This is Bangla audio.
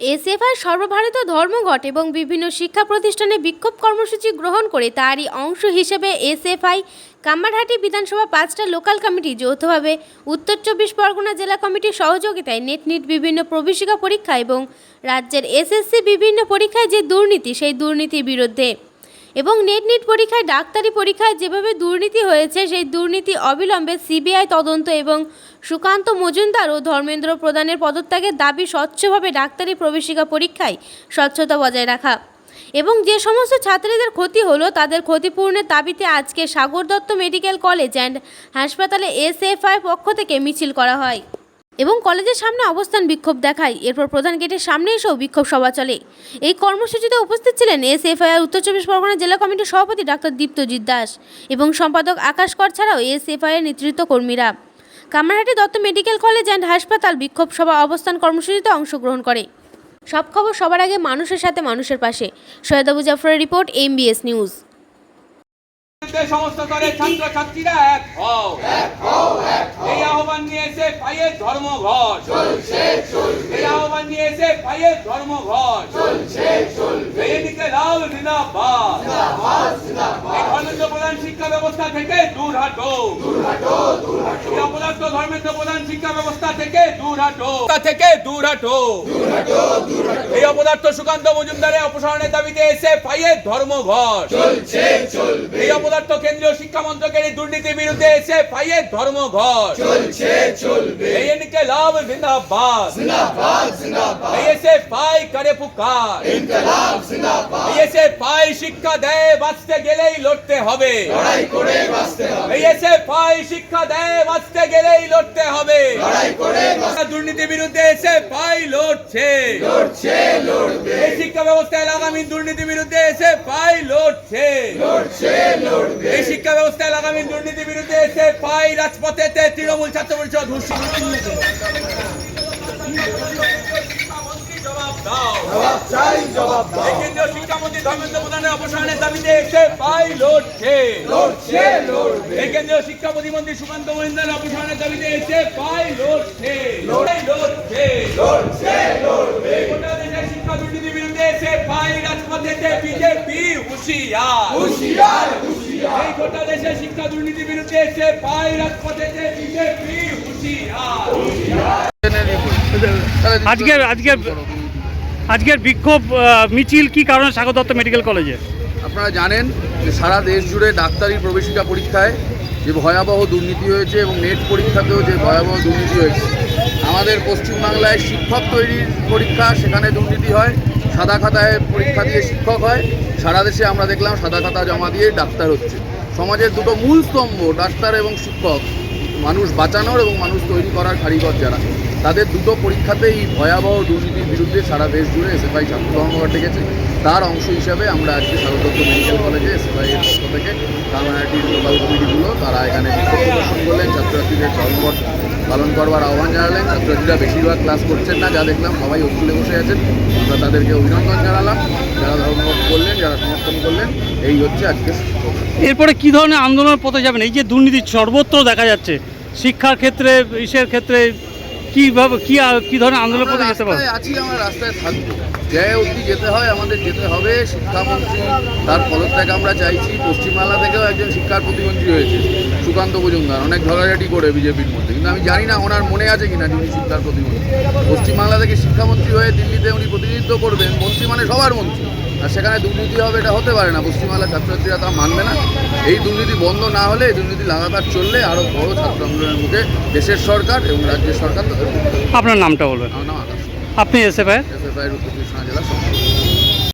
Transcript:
এসএফআই সর্বভারতীয় ধর্মঘট এবং বিভিন্ন শিক্ষা প্রতিষ্ঠানে বিক্ষোভ কর্মসূচি গ্রহণ করে তারই অংশ হিসেবে এসএফআই কামারহাটি বিধানসভা পাঁচটা লোকাল কমিটি যৌথভাবে উত্তর চব্বিশ পরগনা জেলা কমিটির সহযোগিতায় নেট নিট বিভিন্ন প্রবেশিকা পরীক্ষা এবং রাজ্যের এসএসসি বিভিন্ন পরীক্ষায় যে দুর্নীতি, সেই দুর্নীতির বিরুদ্ধে এবং নেট নিট পরীক্ষায়, ডাক্তারি পরীক্ষায় যেভাবে দুর্নীতি হয়েছে, সেই দুর্নীতি অবিলম্বে সিবিআই তদন্ত এবং সুকান্ত মজুমদার ও ধর্মেন্দ্র প্রধানের পদত্যাগের দাবি স্বচ্ছভাবে ডাক্তারি প্রবেশিকা পরীক্ষায় স্বচ্ছতা বজায় রাখা। এবং যে সমস্ত ছাত্রীদের ক্ষতি হলো, তাদের ক্ষতিপূরণের দাবিতে আজকে Sagar Dutta medical college and হাসপাতালে এসএফআই পক্ষ থেকে মিছিল করা হয়। এবং কলেজের সামনে অবস্থান বিক্ষোভ দেখায়। এরপর প্রধান গেটের সামনে এসেও বিক্ষোভ সভা চলে। এই কর্মসূচিতে উপস্থিত ছিলেন এস এসএফআইআর উত্তর চব্বিশ পরগনা জেলা কমিটির সভাপতি ডাক্তার দীপ্তজিৎ দাস এবং সম্পাদক আকাশ কর ছাড়াও এসএফআইয়ের নেতৃত্ব কর্মীরা। Kamarhati Dutta medical college and হাসপাতাল বিক্ষোভ সভা অবস্থান কর্মসূচিতে অংশগ্রহণ করে। সব খবর সবার আগে মানুষের সাথে মানুষের পাশে। সৈয়দাবু জাফরের রিপোর্ট, এমবিএস নিউজ। সমস্ত স্তরের ছাত্র ছাত্রীরা এক হও। এই আহ্বান নিয়ে এসে পাইয়ে ধর্মঘট। এই আহ্বান নিয়ে এসে পায়ের ধর্মঘট। এদিকে লাল জিন্দাবাদ। শিক্ষা ব্যবস্থা থেকে দূর হাটো। এই অপদার্থ ধর্মেন্দ্র প্রধান শিক্ষা ব্যবস্থা থেকে দূর হাটো। থেকে দূর হাটো। এই অপদার্থ সুকান্ত মজুমদারের অপসারণের দাবিতে এসে পায়ের ধর্মঘট এই অপদার্থ কেন্দ্রীয় শিক্ষা মন্ত্রকের এই দুর্নীতির বিরুদ্ধে এসে পাইয়ের ধর্মঘট। চলছে চলবে। এই এনকে লাভ জিন্দাবাদ। জিন্দাবাদ জিন্দাবাদ। এসে পাই করে পুকার। ইনকলাব জিন্দাবাদ। এই এসে পাই শিক্ষা দেয় বাঁচতে গেলেই লড়তে হবে। লড়াই করে বাঁচতে হবে। এই এসে পাই শিক্ষা দেয় বাঁচতে গেলেই লড়তে হবে। লড়াই করে দুর্নীতির বিরুদ্ধে এসে পাই লড়ছে। লড়ছে লড়বে। এই শিক্ষা ব্যবস্থায় আগামী দুর্নীতির বিরুদ্ধে এসে পাই লড়ছে। এই শিক্ষা ব্যবস্থায় আগামী দুর্নীতির বিরুদ্ধে এসে পাই রাজপথেতে তৃণমূল ছাত্র পরিষদ হুঁশি। জবাব দাও। এই কেন্দ্রীয় শিক্ষামন্ত্রী ধর্মেন্দ্র প্রধানের অপসারণের দাবিতে এসে পাই লড়ছে। লড়ছে লড়বে। কেন্দ্রীয় শিক্ষা প্রতিমন্ত্রী সুকান্ত মহিন্দ্রের অপসারণের দাবিতে এসে পাই লড়ছে। লড়াই লড়ছে। লড়ছে লড়বে। গোটা দেশের শিক্ষা দুর্নীতির বিরুদ্ধে এসে পাই রাজপথেতে বিজেপি হুঁশিয়ার। হুঁশিয়ার এই গোটা দেশের শিক্ষা দুর্নীতির বিরুদ্ধে এসে পাই রাজপথেতে বিজেপি হুঁশিয়ার। আজকের আজকের আজকের বিক্ষোভ মিছিল কি কারণে স্বাগত দত্ত মেডিকেল কলেজে? আপনারা জানেন যে সারা দেশ জুড়ে ডাক্তারি প্রবেশিকা পরীক্ষায় যে ভয়াবহ দুর্নীতি হয়েছে এবং নেট পরীক্ষাতেও যে ভয়াবহ দুর্নীতি হয়েছে। আমাদের পশ্চিমবাংলায় শিক্ষক তৈরির পরীক্ষা, সেখানে দুর্নীতি হয়, সাদা খাতায় পরীক্ষা দিয়ে শিক্ষক হয়, সারা দেশে আমরা দেখলাম সাদা খাতা জমা দিয়ে ডাক্তার হচ্ছে। সমাজের দুটো মূল স্তম্ভ, ডাক্তার এবং শিক্ষক, মানুষ বাঁচানোর এবং মানুষ তৈরি করার কারিগর যারা। তাদের দুটো পরীক্ষাতেই ভয়াবহ দুর্নীতির বিরুদ্ধে সারা দেশ জুড়ে এসএফআই ছাত্র ধর্মঘট ডেকেছে। তার অংশ হিসাবে আমরা আজকে স্বাগতত্ব মেডিকেল কলেজে এসএফআই এর পক্ষ থেকে কামারহাটির লোকাল কমিটিগুলো, তারা এখানে বিক্ষোভ প্রদর্শন করলেন, ছাত্রছাত্রীদের ধর্মঘট পালন করবার আহ্বান জানালেন। ছাত্রছাত্রীরা বেশিরভাগ ক্লাস করছেন না, যা দেখলাম, সবাই স্কুলে বসে আছেন। আমরা তাদেরকে অভিনন্দন জানালাম। যারা ধর্মঘট করলেন, যারা সমর্থন করলেন, এই হচ্ছে আজকে এরপরে কি ধরনের আন্দোলনের পথে যাবেন? এই যে দুর্নীতি সর্বত্র দেখা যাচ্ছে, শিক্ষার ক্ষেত্রে, ইসের ক্ষেত্রে কীভাবে কি কি ধরনের আন্দোলনের পথে যেতে পারে রাস্তায় আছি আমরা রাস্তায় থাকব। যে অবধি যেতে হয় আমাদের যেতে হবে শিক্ষামন্ত্রী তার পদত্যাগ আমরা চাইছি। পশ্চিমবাংলা থেকেও একজন শিক্ষার প্রতিমন্ত্রী হয়েছে সুকান্ত মজুমদার। অনেক ঝগড়াঝাটি করে বিজেপির মধ্যে। কিন্তু আমি জানি না ওনার মনে আছে কিনা উনি শিক্ষার প্রতিমন্ত্রী। পশ্চিমবাংলা থেকে শিক্ষামন্ত্রী হয়ে দিল্লিতে উনি প্রতিনিধিত্ব করবেন মন্ত্রী মানে সবার মন্ত্রী। আর সেখানে দুর্নীতি হবে এটা হতে পারে না। পশ্চিমবাংলার ছাত্রছাত্রীরা তা মানবে না। এই দুর্নীতি বন্ধ না হলে এই দুর্নীতি লাগাতার চললে আরও বড় ছাত্র আন্দোলনের মুখে দেশের সরকার এবং রাজ্যের সরকার তাদের আপনার নামটা বলবেন। আমার নাম আকাশ। আপনি এসে পায় এসএফআই উত্তর কৃষ্ণা জেলা